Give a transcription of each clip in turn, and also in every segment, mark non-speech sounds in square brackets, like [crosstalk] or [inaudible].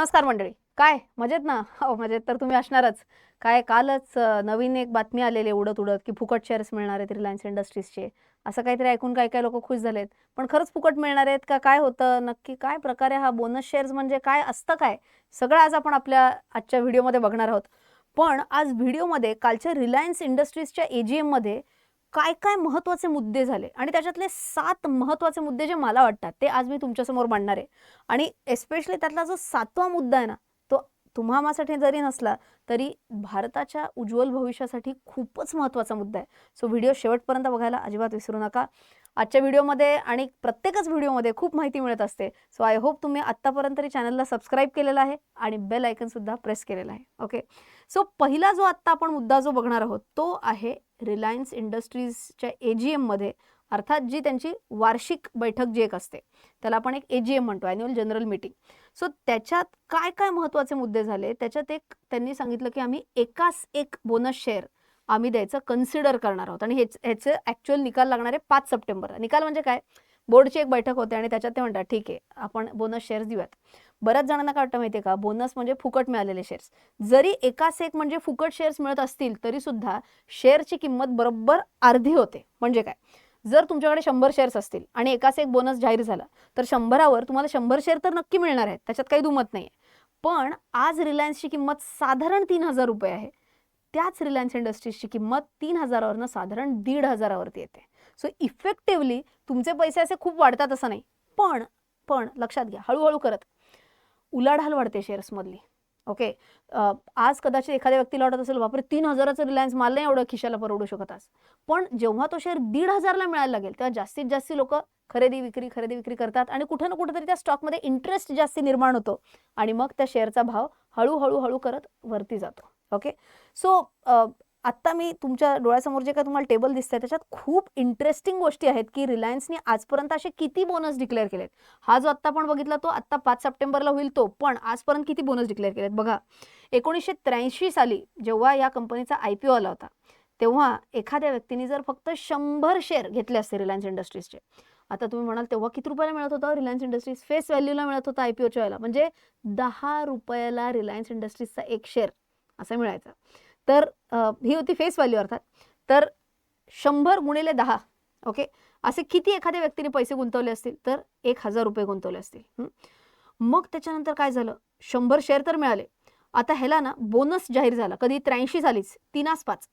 नमस्कार मंडळी. काय? मजेत ना? हो मजेत तर तुम्ही असणारच. काय कालच नवीन एक बातमी आलेली उडत उडत की फुकट शेअर्स मिळणार आहेत रिलायन्स इंडस्ट्रीजचे असं काहीतरी ऐकून काय काय लोक खुश झालेत. पण खरंच फुकट मिळणार आहेत का? काय होतं? नक्की काय प्रकारे हा बोनस शेअर्स म्हणजे काय असतं काय? सगळं आज आपण आपल्या आजच्या व्हिडिओमध्ये बघणार आहोत. पण आज व्हिडिओमध्ये कालच्या रिलायन्स इंडस्ट्रीजच्या एजीएममध्ये काय काय महत्त्वाचे मुद्दे झाले आणि त्याच्यातले सात महत्त्वाचे मुद्दे जे मला वाटतात ते आज मी तुमच्यासमोर मांडणार आहे. आणि एस्पेशली त्यातला जो सातवा मुद्दा आहे ना तो तुम्हासाठी जरी नसला तरी भारताच्या उज्ज्वल भविष्यासाठी खूपच महत्त्वाचा मुद्दा आहे. सो व्हिडिओ शेवटपर्यंत बघायला अजिबात विसरू नका. आजच्या व्हिडिओमध्ये आणि प्रत्येकच व्हिडिओमध्ये खूप माहिती मिळत असते. सो आय होप तुम्ही आत्तापर्यंत तरी चॅनलला सबस्क्राईब केलेला आहे आणि बेल आयकनसुद्धा प्रेस केलेला आहे. ओके सो पहिला जो आत्ता आपण मुद्दा जो बघणार आहोत तो आहे रिलायन्स इंडस्ट्रीजच्या ए जी एममध्ये अर्थात जी त्यांची वार्षिक बैठक जी एक असते त्याला आपण एक ए जी एम म्हणतो ॲन्युअल जनरल मीटिंग सो त्याच्यात काय काय महत्त्वाचे मुद्दे झाले? त्याच्यात एक त्यांनी सांगितलं की आम्ही एकास एक बोनस शेअर आम्ही द्यायचं कन्सिडर करणार आहोत. आणि हेच ह्याचे ॲक्च्युअल निकाल लागणार आहे पाच सप्टेंबर. निकाल म्हणजे काय? बोर्डची एक बैठक होते आणि त्याच्यात ते म्हणतात ठीक आहे आपण बोनस शेअर्स देऊयात. बऱ्याच जणांना काय वाटतं माहिती आहे का? बोनस म्हणजे फुकट मिळालेले शेअर्स जरी एकास एक म्हणजे फुकट शेअर्स मिळत असतील तरी सुद्धा शेअरची किंमत बरोबर अर्धी होते. म्हणजे काय? जर तुमच्याकडे शंभर शेअर्स असतील आणि एकाच एक बोनस जाहीर झाला तर शंभरावर तुम्हाला शंभर शेअर तर नक्की मिळणार आहेत. त्याच्यात काही दुमत नाही पण आज रिलायन्सची किंमत साधारण तीन हजार रुपये आहे. त्याच रिलायन्स इंडस्ट्रीजची किंमत तीन हजारावरनं साधारण दीड हजारावरती येते. सो इफेक्टिव्हली तुमचे पैसे असे खूप वाढतात असं नाही. पण पण लक्षात घ्या हळूहळू करत. उलाढाल वाढते शेअर्समधली ओके आज कदाचित एखाद्या व्यक्तीला वाटत असेल बापरे तीन हजाराचं रिलायन्स मला नाही एवढं खिशाला परवडू शकत आज. पण जेव्हा तो शेअर दीड हजारला मिळायला लागेल तेव्हा जास्तीत जास्त लोक खरेदी विक्री खरेदी विक्री करतात आणि कुठं ना कुठंतरी त्या स्टॉकमध्ये इंटरेस्ट जास्त निर्माण होतो आणि मग त्या शेअरचा भाव हळूहळू हळू करत वरती जातो. ओके सो आत्ता मी तुमच्या डोळ्यासमोर जे काय तुम्हाला टेबल दिसतंय त्याच्यात खूप इंटरेस्टिंग गोष्टी आहेत की रिलायन्सने आजपर्यंत असे किती बोनस डिक्लेअर केलेत. हा जो आत्ता आपण बघितला तो आत्ता पाच सप्टेंबरला होईल तो पण आजपर्यंत किती बोनस डिक्लेअर केलेत? बघा एकोणीसशे त्र्याऐंशी साली जेव्हा या कंपनीचा आय पी ओ आला होता तेव्हा एखाद्या व्यक्तीने जर फक्त शंभर शेअर घेतले असते रिलायन्स इंडस्ट्रीजचे आता तुम्ही म्हणाल तेव्हा किती रुपयाला मिळत होता? रिलायन्स इंडस्ट्रीज फेस व्हॅल्यूला मिळत होता आय पी ओच्या वेळेला. म्हणजे दहा रुपयाला रिलायन्स इंडस्ट्रीजचा एक शेअर असं मिळायचा. तर ही होती फेस व्हॅल्यू अर्थात. तर शंभर गुणिले दहा ओके असे किती एखाद्या व्यक्तीने पैसे गुंतवले असतील? तर एक हजार रुपये गुंतवले असतील. मग त्याच्यानंतर काय झालं? शंभर शेअर तर मिळाले. आता ह्याला ना बोनस जाहीर झाला. कधी? त्र्याऐंशी झालीच. तीनास पाच.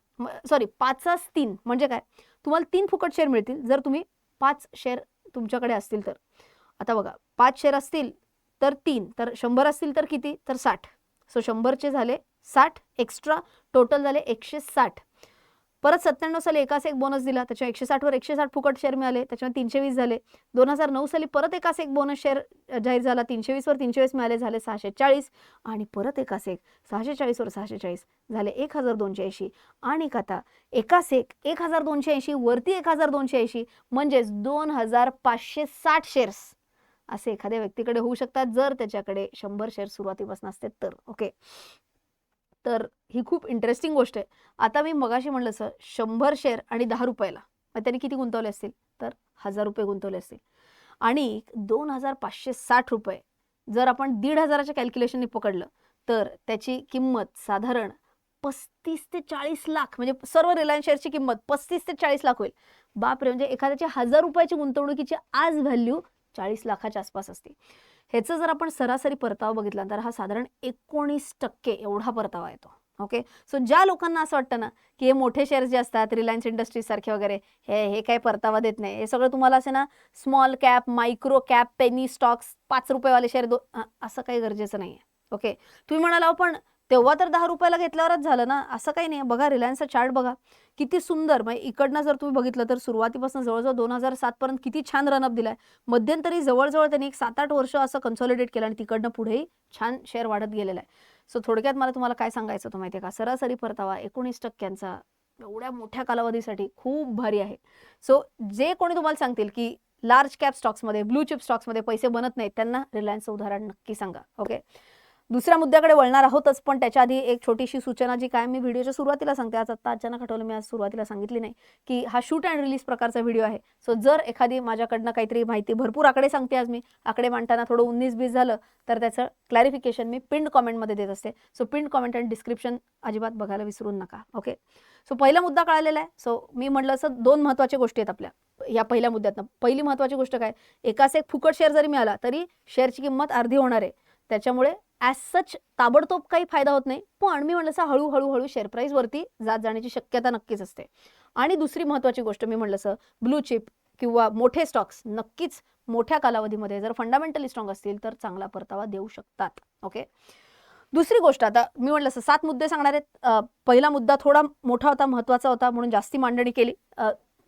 सॉरी पाचास तीन. म्हणजे काय? तुम्हाला तीन फुकट शेअर मिळतील. जर तुम्ही पाच शेअर तुमच्याकडे असतील तर. आता बघा पाच शेअर असतील तर तीन. तर शंभर असतील तर किती? तर साठ. सो शंभरचे झाले साठ एक्स्ट्रा टोटल झाले एकशे साठ. परत सत्त्याण्णव साली एकाच एक बोनस दिला त्याच्या एकशे साठवर एकशे साठ फुकट शेअर मिळाले त्याच्यावर तीनशे वीस झाले. दोन हजार नऊ साली परत एकाच एक बोनस शेअर जाहीर झाला तीनशे वीसवर तीनशे वीस मिळाले झाले सहाशे चाळीस. आणि परत एकाच एक सहाशे चाळीसवर सहाशे चाळीस झाले एक हजार दोनशे ऐंशी. आणि आता एकाच एक एक हजार दोनशे ऐंशी वरती एक हजार दोनशे ऐंशी म्हणजेच दोन हजार पाचशे साठ शेअर्स असे एखाद्या व्यक्तीकडे होऊ शकतात जर त्याच्याकडे शंभर शेअर सुरुवातीपासून असते तर. ओके तर ही खूप इंटरेस्टिंग गोष्ट आहे. आता मी मगाशी म्हणलं सर शंभर शेअर आणि दहा रुपयाला. मग त्याने किती गुंतवले असतील? तर हजार रुपये गुंतवले असतील. आणि दोन हजार पाचशे साठ रुपये जर आपण दीड हजाराच्या कॅल्क्युलेशनने पकडलं तर त्याची किंमत साधारण पस्तीस ते चाळीस लाख म्हणजे सर्व रिलायन्स शेअरची किंमत पस्तीस ते चाळीस लाख होईल. बापरे म्हणजे एखाद्याच्या हजार रुपयाची गुंतवणुकीची आज व्हॅल्यू चाळीस लाखाच्या आसपास असते. ह्याचं जर आपण सरासरी परतावा बघितला तर हा साधारण एकोणीस टक्के एवढा परतावा येतो. ओके सो ज्या लोकांना असं वाटतं ना की हे मोठे शेअर्स जे असतात रिलायन्स इंडस्ट्रीज सारखे वगैरे हे हे काही परतावा देत नाही. हे सगळं तुम्हाला असे ना small cap micro cap penny stocks पाच रुपयेवाले शेअर दो असं काही गरजेचं नाही आहे ओके तुम्ही म्हणाला पण तेव्हा तर दहा रुपयाला घेतल्यावरच झालं ना. असं काही नाही. बघा रिलायन्सचा चार्ट बघा. किती सुंदर. म्हणजे इकडनं जर तुम्ही बघितलं तर सुरुवातीपासून जवळजवळ दोन हजार सातपर्यंत किती छान रनअप दिलाय. मध्यंतरी जवळजवळ त्यांनी एक सात आठ वर्ष असं कन्सॉलिडेट केलं आणि तिकडनं पुढेही छान शेअर वाढत गेलेला आहे. सो थोडक्यात मला तुम्हाला काय सांगायचं होतं माहिती आहे का? सरासरी परतावा एकोणीस टक्क्यांचा एवढ्या मोठ्या कालावधीसाठी खूप भारी आहे. सो जे कोणी तुम्हाला सांगतील की लार्ज कॅप स्टॉक्समध्ये ब्लू चिप स्टॉक्समध्ये पैसे बनत नाहीत त्यांना रिलायन्सचं उदाहरण नक्की सांगा. ओके दुसऱ्या मुद्द्याकडे वळणार आहोतच पण त्याच्या आधी एक छोटीशी सूचना जी काय मी व्हिडिओच्या सुरुवातीला सांगते. आज आत्ता अचानक आठवलं मी आज सुरुवातीला सांगितली नाही की हा शूट अँड रिलीज प्रकारचा व्हिडिओ आहे. सो जर एखादी माझ्याकडनं काहीतरी माहिती भरपूर आकडे सांगते आज मी आकडे मांडताना थोडं उन्नीस बीस झालं तर त्याचं क्लॅरिफिकेशन मी पिंड कॉमेंटमध्ये देत असते. सो पिंड कॉमेंट अँड डिस्क्रिप्शन अजिबात बघायला विसरू नका. ओके सो पहिला मुद्दा कळालेला आहे. सो मी म्हटलं असं दोन महत्त्वाच्या गोष्टी आहेत आपल्या या पहिल्या मुद्द्यातनं. पहिली महत्त्वाची गोष्ट काय? एकाच एक फुकट शेअर जरी मिळाला तरी शेअरची किंमत अर्धी होणार आहे. त्याच्यामुळे ॲज सच ताबडतोब काही फायदा होत नाही. पण मी म्हटलं असं हळूहळू हळू शेअर प्राईसवरती जात जाण्याची शक्यता नक्कीच असते. आणि दुसरी महत्त्वाची गोष्ट मी म्हटलं असं ब्लू चिप किंवा मोठे स्टॉक्स नक्कीच मोठ्या कालावधीमध्ये जर फंडामेंटली स्ट्रॉंग असतील तर चांगला परतावा देऊ शकतात. ओके दुसरी गोष्ट आता मी म्हटलं असं सात मुद्दे सांगणार आहेत. पहिला मुद्दा थोडा मोठा होता महत्त्वाचा होता म्हणून जास्ती मांडणी केली.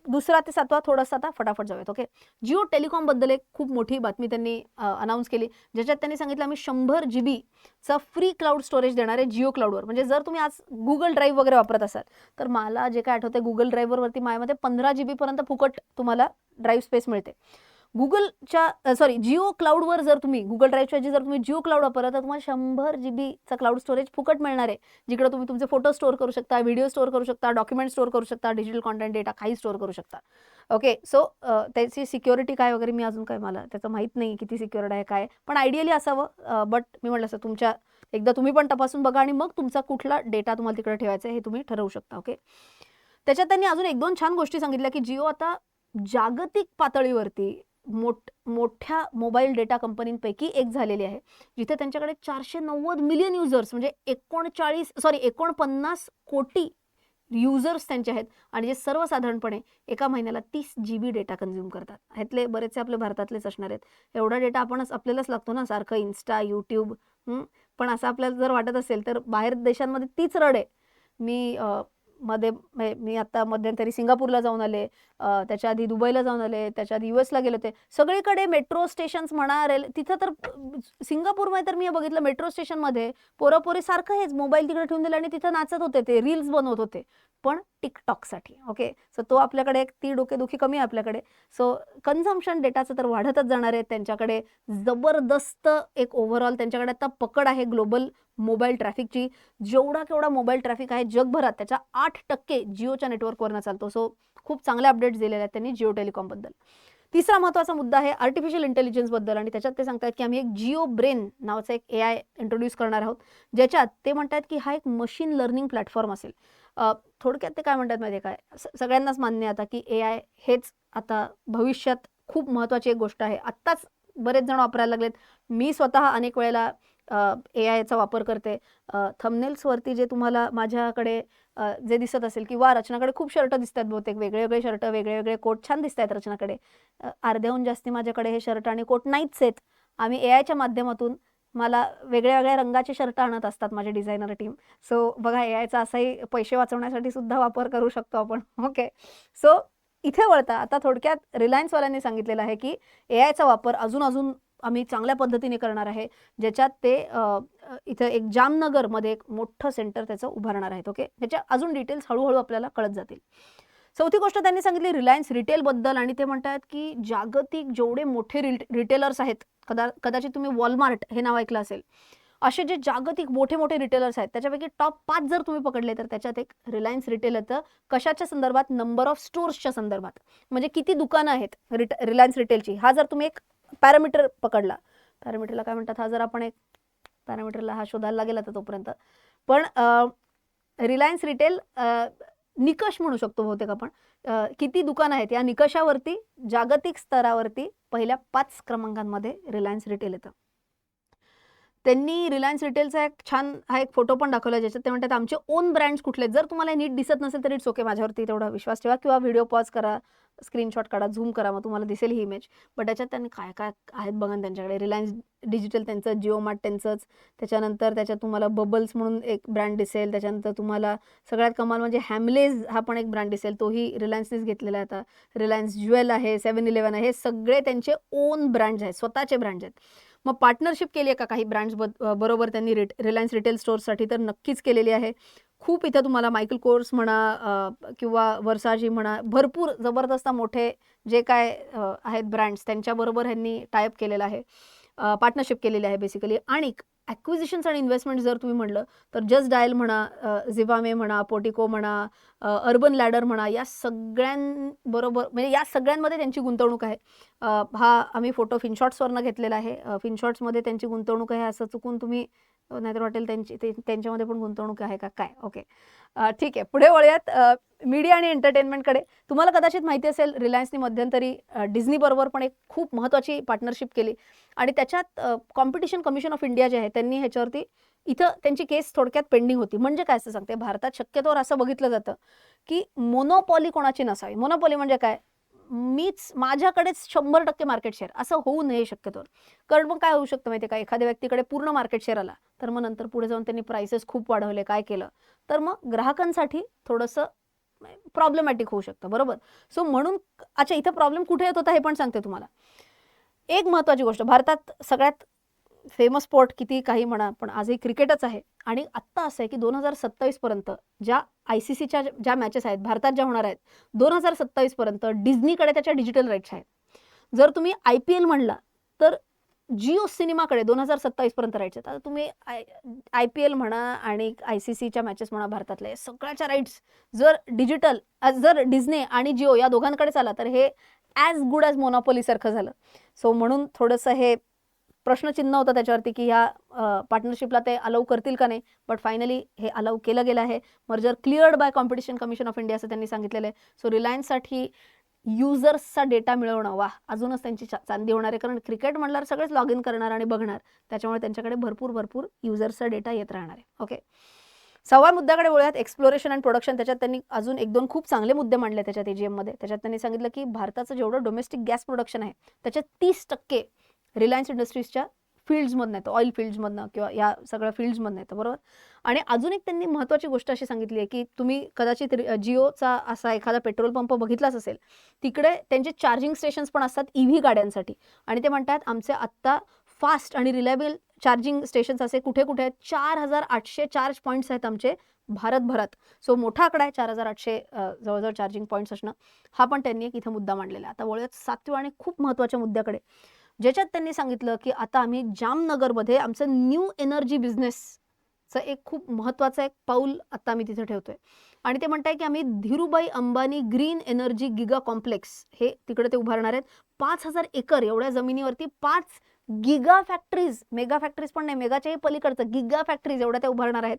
दुसरा ते सातवा थोडासा आता फटाफट जाऊयात ओके जिओ टेलिकॉमबद्दल एक खूप मोठी बातमी त्यांनी अनाऊन्स केली ज्याच्यात त्यांनी सांगितलं आम्ही शंभर जी बीचा फ्री क्लाउड स्टोरेज देणार आहे जिओ क्लाउडवर म्हणजे जर तुम्ही आज गुगल ड्राईव्ह वगैरे वापरत असाल तर मला जे काय आठवतं गुगल ड्राईव्हवरती माझ्यामध्ये पंधरा जी बीपर्यंत फुकट तुम्हाला ड्राईव्ह स्पेस मिळते. गुगलच्या सॉरी जिओ क्लाउडवर जर तुम्ही गुगल ड्राईव्हच्या ऐवजी जर तुम्ही जिओ क्लाउड वापरला तर तुम्हाला शंभर जी बीचा क्लाउड स्टोरेज फुकट मिळणार आहे. जिकडे तुम्ही तुमचे फोटो स्टोअर करू शकता व्हिडिओ स्टोअर करू शकता डॉक्युमेंट स्टोअर करू शकता डिजिटल कॉन्टेंट डेटा काही स्टोअर करू शकता. ओके सो त्याची सिक्युरिटी काय वगैरे मी अजून काय मला त्याचं माहीत नाही किती सिक्युअर्ड आहे काय. पण आयडियली असावं बट मी म्हटलं असं तुमच्या एकदा तुम्ही पण तपासून बघा आणि मग तुमचा कुठला डेटा तुम्हाला तिकडे ठेवायचा आहे हे तुम्ही ठरवू शकता ओके त्याच्यात त्यांनी अजून एक दोन छान गोष्टी सांगितल्या की जिओ आता जागतिक पातळीवरती मोठ मोठ्या मोबाईल डेटा कंपनींपैकी एक झालेली आहे. जिथे त्यांच्याकडे चारशे नव्वद मिलियन युजर्स म्हणजे एकोणचाळीस सॉरी एकोणपन्नास कोटी युजर्स त्यांचे आहेत. आणि जे सर्वसाधारणपणे एका महिन्याला तीस जी बी डेटा कन्झ्युम करतात. ह्यातले बरेचसे आपले भारतातलेच असणार आहेत. एवढा डेटा आपणच आपल्यालाच लागतो ना? सारखं इन्स्टा यूट्यूब पण असं आपल्याला जर वाटत असेल तर बाहेर देशांमध्ये तीच रड आहे. मी मध्ये मी आता मध्यंतरी सिंगापूरला जाऊन आले त्याच्या आधी दुबईला जाऊन आले त्याच्या आधी यू एसला गेले होते. सगळीकडे मेट्रो स्टेशन्स म्हणा रेल तिथं तर सिंगापूरमध्ये तर मी बघितलं मेट्रो स्टेशनमध्ये पोरापोरी सारखं हेच मोबाईल तिकडे ठेवून दिला आणि तिथं नाचत होते ते रील्स बनवत होते. पण टिकटॉकसाठी ओके? सो तो आपल्याकडे एक ती डोकेदुखी कमी आहे आपल्याकडे. सो कन्झम्पशन डेटाचं तर वाढतच जाणार आहे. त्यांच्याकडे जबरदस्त एक ओव्हरऑल त्यांच्याकडे आता पकड आहे ग्लोबल मोबाईल ट्रॅफिकची जेवढा केवढा मोबाईल ट्रॅफिक आहे जगभरात त्याच्या आठ टक्के जिओच्या नेटवर्कवरनं चालतो. सो खूप चांगले अपडेट्स दिलेले आहेत त्यांनी जिओ टेलिकॉमबद्दल तिसरा महत्त्वाचा मुद्दा आहे आर्टिफिशियल इंटेलिजन्सबद्दल आणि त्याच्यात ते सांगतात की आम्ही एक जिओ ब्रेन नावाचा एक ए आय इंट्रोड्यूस करणार आहोत. ज्याच्यात ते म्हणतात की हा एक मशीन लर्निंग प्लॅटफॉर्म असेल. थोडक्यात ते काय म्हणतात माहिती आहे काय स- सगळ्यांनाच मान्य आता की ए आय हेच आता भविष्यात खूप महत्त्वाची एक गोष्ट आहे. आत्ताच बरेच जण वापरायला लागलेत. मी स्वतः अनेक वेळेला ए आयचा वापर करते. थमनेल्सवरती जे तुम्हाला माझ्याकडे जे दिसत असेल किंवा रचनाकडे खूप शर्ट दिसतात बहुतेक. वेगळे वेगळे शर्ट वेगळे वेगळे कोट छान दिसत आहेत रचनाकडे अर्ध्याहून जास्ती माझ्याकडे हे शर्ट आणि कोट नाहीच आहेत. आम्ही ए आयच्या माध्यमातून मला वेगळ्या वेगळ्या रंगाचे शर्ट आणत असतात माझे डिझायनर टीम सो बघा ए असाही पैसे वाचवण्यासाठी सुद्धा वापर करू शकतो आपण. [laughs] ओके सो इथे वळता आता थोडक्यात रिलायन्सवाल्यांनी सांगितलेलं आहे की ए आयचा वापर अजून अजून आम्ही चांगल्या पद्धतीने करणार आहे ज्याच्यात ते इथं एक जामनगरमध्ये एक मोठं सेंटर त्याचं उभारणार आहेत. ओके त्याच्या अजून डिटेल्स हळूहळू आपल्याला कळत जातील. चौथी गोष्ट त्यांनी सांगितली रिलायन्स रिटेलबद्दल आणि ते म्हणतात की जागतिक जेवढे मोठे रिटेलर्स आहेत कदा कदाचित तुम्ही वॉलमार्ट हे नाव ऐकलं असेल असे जे जागतिक मोठे मोठे रिटेलर्स आहेत त्याच्यापैकी टॉप पाच जर तुम्ही पकडले तर त्याच्यात एक रिलायन्स रिटेल येतं. कशाच्या संदर्भात? नंबर ऑफ स्टोर्सच्या संदर्भात. म्हणजे किती दुकानं आहेत रिट रिलायन्स रिटेलची हा जर तुम्ही एक पॅरामीटर पकडला. पॅरामीटरला काय म्हणतात? हा जर आपण एक पॅरामीटरला हा शोधायला लागेल आता तोपर्यंत. पण रिलायन्स रिटेल निकष म्हणू शकतो बहुतेक आपण. किती दुकानं आहेत? या निकषावरती जागतिक स्तरावरती पहिल्या पाच क्रमांकांमध्ये रिलायन्स रिटेल येतं. त्यांनी रिलायन्स रिटेलचा एक छान हा एक फोटो पण दाखवला ज्याच्यात ते म्हणतात आमचे ओन ब्रँड्स कुठले जर तुम्हाला नीट दिसत नसेल तर इट्स ओके माझ्यावरती तेवढा विश्वास ठेवा किंवा व्हिडिओ पॉज करा स्क्रीनशॉट काढा झूम करा मग तुम्हाला दिसेल ही इमेज बट त्याच्यात त्यांनी काय काय आहेत बघा त्यांच्याकडे? रिलायन्स डिजिटल त्यांचं जिओ मार्ट त्यांचंच. त्याच्यानंतर त्याच्यात तुम्हाला बबल्स म्हणून एक ब्रँड दिसेल. त्याच्यानंतर तुम्हाला सगळ्यात कमाल म्हणजे हॅमलेज हा पण एक ब्रँड दिसेल. तोही रिलायन्सनेच घेतलेला आहे आता. रिलायन्स ज्वेल आहे सेवन इलेवन आहे हे सगळे त्यांचे ओन ब्रँड्स आहेत. स्वतःचे ब्रँड्स आहेत. मग पार्टनरशिप केली आहे का काही ब्रँड्स बरोबर त्यांनी रिट रिलायन्स रिटेल स्टोअर्ससाठी तर नक्कीच केलेली आहे. खूप इथं तुम्हाला मायकल कोर्स म्हणा किंवा वर्साजी म्हणा भरपूर जबरदस्त मोठे जे काय आहेत ब्रँड्स त्यांच्याबरोबर ह्यांनी टायअप केलेलं आहे. पार्टनरशिप केलेली आहे बेसिकली आणि ॲक्विजिशन्स आणि इन्व्हेस्टमेंट जर तुम्ही म्हणलं तर जस्ट डायल म्हणा झिवामे म्हणा पोटिको म्हणा अर्बन लॅडर म्हणा या सगळ्यांबरोबर म्हणजे या सगळ्यांमध्ये त्यांची गुंतवणूक आहे. हा आम्ही फोटो फिनशॉट्सवरनं घेतलेला आहे. फिनशॉट्समध्ये त्यांची गुंतवणूक आहे असं चुकून तुम्ही नाहीतर वाटेल त्यांची त्यांच्यामध्ये पण गुंतवणूक आहे का? काय? ओके. ठीक आहे. पुढे वळूयात. मीडिया आणि एंटरटेनमेंटकडे तुम्हाला कदाचित माहिती असेल रिलायन्सनी मध्यंतरी डिझनीबरोबर पण एक खूप महत्त्वाची पार्टनरशिप केली. आणि त्याच्यात कॉम्पिटिशन कमिशन ऑफ इंडिया जे आहे त्यांनी ह्याच्यावरती इथं त्यांची केस थोडक्यात पेंडिंग होती. म्हणजे काय असं सांगते? भारतात शक्यतोवर असं बघितलं जातं की मोनोपॉली कोणाची नसावी? मोनोपॉली म्हणजे काय? मीच माझ्याकडेच शंभर टक्के मार्केट शेअर असं होऊ नये शक्यतो. कारण मग काय होऊ शकतं माहिती आहे का? एखाद्या व्यक्तीकडे पूर्ण मार्केट शेअर आला तर मग नंतर पुढे जाऊन त्यांनी प्राइसेस खूप वाढवले काय केलं? तर मग ग्राहकांसाठी थोडंसं प्रॉब्लेमॅटिक होऊ शकतं बरोबर? सो म्हणून अच्छा इथं प्रॉब्लेम कुठे येत होता हे पण सांगते तुम्हाला. एक महत्त्वाची गोष्ट भारतात सगळ्यात फेमस स्पोर्ट किती काही म्हणा पण आजही क्रिकेटच आहे. आणि आत्ता असं आहे की दोन हजार सत्तावीसपर्यंत ज्या आय सी सीच्या ज्या मॅचेस आहेत भारतात ज्या होणार आहेत दोन हजार सत्तावीसपर्यंत डिझनीकडे त्याच्या डिजिटल राईट्स आहेत. जर तुम्ही आय पी एल म्हणला तर जिओ सिनेमाकडे दोन हजार सत्तावीसपर्यंत राईट्स आहेत. आता तुम्ही आय आय पी एल म्हणा आणि आय सी सीच्या मॅचेस म्हणा भारतातल्या सगळ्याच्या राईट्स जर डिजिटल जर डिझने आणि जिओ या दोघांकडेच आला तर हे ॲज गुड ॲज मोनोपॉलीसारखं झालं. सो म्हणून थोडंसं हे प्रश्नचिन्ह होतं त्याच्यावरती की ह्या पार्टनरशिपला ते अलाऊ करतील का नाही? बट फायनली हे अलाऊ केलं गेलं आहे. Merger cleared by competition commission of India असं त्यांनी सांगितलेलं आहे. सो रिलायन्ससाठी युजर्सचा डेटा मिळवणं वा अजूनच त्यांची चांदी होणार आहे. कारण क्रिकेट म्हणल्यावर सगळेच लॉग इन करणार आणि बघणार. त्याच्यामुळे त्यांच्याकडे भरपूर भरपूर युजर्सचा डेटा येत राहणार आहे. ओके सव्वा मुद्द्याकडे वळूयात. एक्सप्लोरेशन अँड प्रोडक्शन त्याच्यात त्यांनी अजून एक दोन खूप चांगले मुद्दे मांडले त्याच्यात एजीएममध्ये त्याच्यात त्यांनी सांगितलं की भारताचं जेवढं डोमेस्टिक गॅस प्रोडक्शन आहे त्याच्यात तीस टक्के रिलायन्स इंडस्ट्रीजच्या फील्ड्समधनं येतं ऑइल फील्ड्समधनं किंवा या सगळ्या फील्ड्समधनं येतं बरोबर? आणि अजून एक त्यांनी महत्त्वाची गोष्ट अशी सांगितली आहे की तुम्ही कदाचित जिओचा असा एखादा पेट्रोल पंप बघितलाच असेल तिकडे त्यांचे चार्जिंग स्टेशन्स पण असतात ई व्ही गाड्यांसाठी. आणि ते म्हणतात आमचे आत्ता फास्ट आणि रिलायबल चार्जिंग स्टेशन्स असे कुठे कुठे आहेत? चार हजार आठशे चार्ज पॉईंट्स आहेत आमचे भारतभरात. सो मोठा आकडा आहे चार हजार आठशे जवळजवळ चार्जिंग पॉईंट्स असणं. हा पण त्यांनी एक इथं मुद्दा मांडलेला आहे. आता वळूयात सातव्या आणि खूप महत्त्वाच्या मुद्द्याकडे. ज्याच्यात त्यांनी सांगितलं की आता आम्ही जामनगरमध्ये आमचं न्यू एनर्जी बिझनेसचं एक खूप महत्त्वाचं एक पाऊल आता आम्ही तिथे ठेवतोय. आणि ते म्हणताय की आम्ही Dhirubhai Ambani green energy giga complex हे तिकडे ते उभारणार आहेत. पाच हजार एकर एवढ्या जमिनीवरती पाच गिगा फॅक्टरीज मेगा फॅक्टरीज पण नाही मेगाच्याही पलीकडचं गिगा फॅक्टरीज एवढ्या त्या उभारणार आहेत.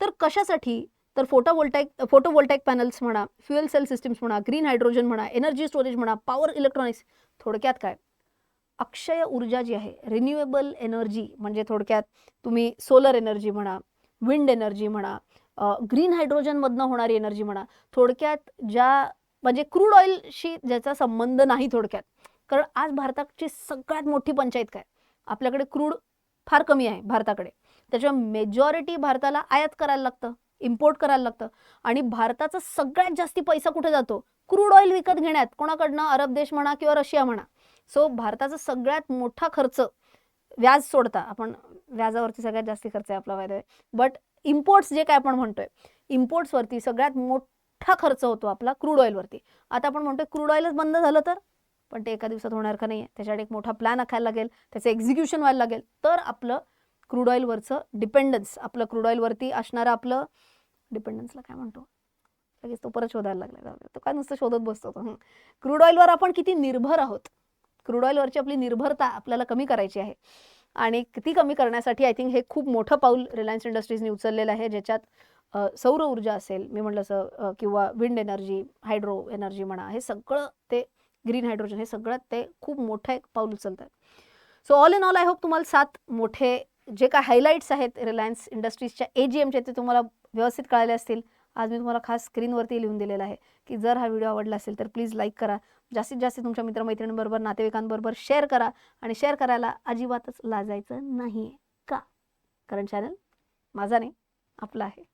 तर कशासाठी? तर फोटोवोल्टाईक फोटोवोल्टाईक पॅनल्स म्हणा फ्युएल सेल सिस्टीम्स म्हणा ग्रीन हायड्रोजन म्हणा एनर्जी स्टोरेज म्हणा पॉवर इलेक्ट्रॉनिक्स थोडक्यात काय? अक्षय ऊर्जा जी आहे रिन्युएबल एनर्जी म्हणजे थोडक्यात तुम्ही सोलर एनर्जी म्हणा विंड एनर्जी म्हणा ग्रीन हायड्रोजनमधनं होणारी एनर्जी म्हणा थोडक्यात ज्या म्हणजे क्रूड ऑइलशी ज्याचा संबंध नाही थोडक्यात. कारण आज भारताची सगळ्यात मोठी पंचायत काय? आपल्याकडे क्रूड फार कमी आहे भारताकडे. त्याच्यामुळे मेजॉरिटी भारताला आयात करायला लागतं इम्पोर्ट करायला लागतं. आणि भारताचा सगळ्यात जास्ती पैसा कुठे जातो? क्रूड ऑइल विकत घेण्यात. कोणाकडनं? अरब देश म्हणा किंवा रशिया म्हणा. सो भारताचा सगळ्यात मोठा खर्च व्याज सोडता आपण व्याजावरती सगळ्यात जास्ती खर्च आहे आपला फायदा बट इम्पोर्ट्स जे काय आपण म्हणतोय इम्पोर्ट्सवरती सगळ्यात मोठा खर्च होतो आपला क्रूड ऑइलवरती आता आपण म्हणतोय क्रूड ऑइलच बंद झालं तर? पण ते एका दिवसात होणार का नाही आहे त्याच्यासाठी एक मोठा प्लॅन आखायला लागेल त्याचं एक्झिक्युशन व्हायला लागेल. तर आपलं क्रूड ऑइलवरचं डिपेंडन्स आपलं क्रूड ऑइलवरती असणारं आपलं डिपेंडन्सला काय म्हणतो? लगेच तो परत शोधायला लागला. तो काय नुसतं शोधत बसतो. क्रूड ऑइलवर आपण किती निर्भर आहोत? क्रूड ऑइलवरची आपली निर्भरता आपल्याला कमी करायची आहे. आणि ती कमी करण्यासाठी आय थिंक हे खूप मोठं पाऊल रिलायन्स इंडस्ट्रीजने उचललेलं आहे ज्याच्यात सौर ऊर्जा असेल मी म्हटलं असं किंवा विंड एनर्जी हायड्रो एनर्जी म्हणा हे सगळं ते ग्रीन हायड्रोजन हे सगळं ते खूप मोठं एक पाऊल उचलत आहेत so all in all I hope तुम्हाला सात मोठे जे काय हायलाईट्स आहेत रिलायन्स इंडस्ट्रीजच्या ए जी एमचे ते तुम्हाला व्यवस्थित कळाले असतील. आज मी तुम्हाला खास स्क्रीनवरती लिहून दिलेला आहे की जर हा व्हिडिओ आवडला असेल तर प्लीज लाईक करा. जास्तीत जास्त तुमच्या मित्रमैत्रिणींबरोबर नातेवाईकांबरोबर शेअर करा आणि शेअर करायला अजिबातच लाजायचं नाही का? कारण चॅनल माझा नाही आपला आहे.